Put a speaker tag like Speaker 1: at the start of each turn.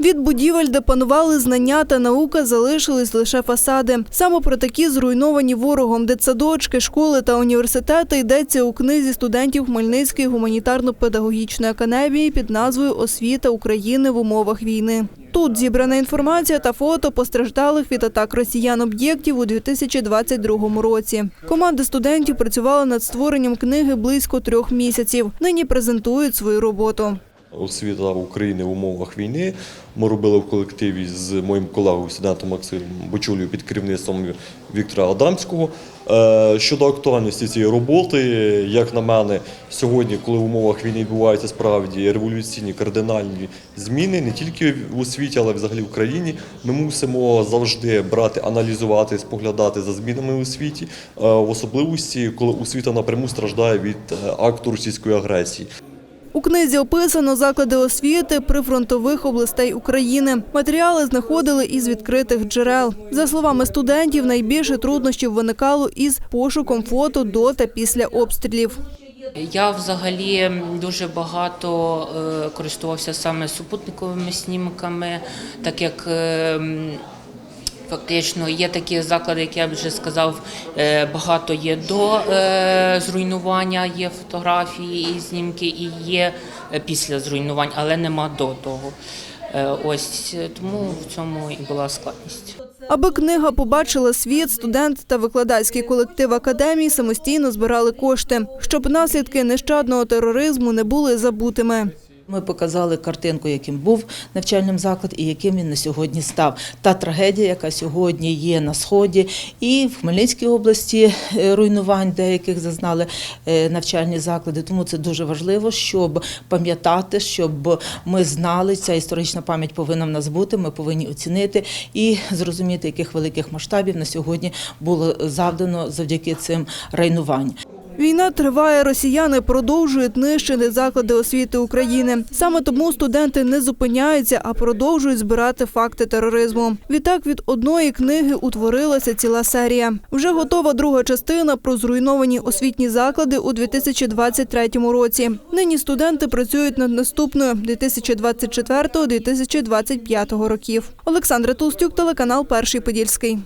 Speaker 1: Від будівель, де панували знання та наука, залишились лише фасади. Саме про такі зруйновані ворогом дитсадочки, школи та університети йдеться у книзі студентів Хмельницької гуманітарно-педагогічної академії під назвою Освіта України в умовах війни. Тут зібрана інформація та фото постраждалих від атак росіян об'єктів у 2022 році. Команда студентів працювала над створенням книги близько трьох місяців. Нині презентують свою роботу.
Speaker 2: Освіта України в умовах війни. Ми робили в колективі з моїм колегою студентом Максимом Бочулію під керівництвом Віктора Адамського. Е, Щодо актуальності цієї роботи, як на мене, сьогодні, коли в умовах війни відбуваються справді революційні кардинальні зміни, не тільки в освіті, але й взагалі в країні, ми мусимо завжди брати, аналізувати, споглядати за змінами у світі, е, в особливості, коли освіта напряму страждає від е, акту російської агресії.
Speaker 1: У книзі описано заклади освіти прифронтових областей України. Матеріали знаходили із відкритих джерел. За словами студентів, найбільше труднощів виникало із пошуком фото до та після обстрілів.
Speaker 3: Я взагалі дуже багато е, користувався саме супутниковими снімками, так як е, м, фактично є такі заклади, як я вже сказав, е, багато є до е, зруйнування, є фотографії і знімки, і є е, після зруйнувань, але нема до того. Ось тому в цьому і була складність.
Speaker 1: Аби книга побачила світ, студент та викладацький колектив академії самостійно збирали кошти, щоб наслідки нещадного тероризму не були забутими.
Speaker 4: Ми показали картинку, яким був навчальним заклад і яким він на сьогодні став. Та трагедія, яка сьогодні є на сході, і в Хмельницькій області е, руйнувань деяких зазнали е, навчальні заклади. Тому це дуже важливо, щоб пам'ятати, щоб ми знали, ця історична пам'ять повинна в нас бути. Ми повинні оцінити і зрозуміти, яких великих масштабів на сьогодні було завдано завдяки цим руйнуванням.
Speaker 1: Війна триває, росіяни продовжують нищити заклади освіти України. Саме тому студенти не зупиняються, а продовжують збирати факти тероризму. Відтак від одної книги утворилася ціла серія. Вже готова друга частина про зруйновані освітні заклади у 2023 році. Нині студенти працюють над наступною 2024-2025 років. Олександра Толстюк, телеканал Перший Подільський.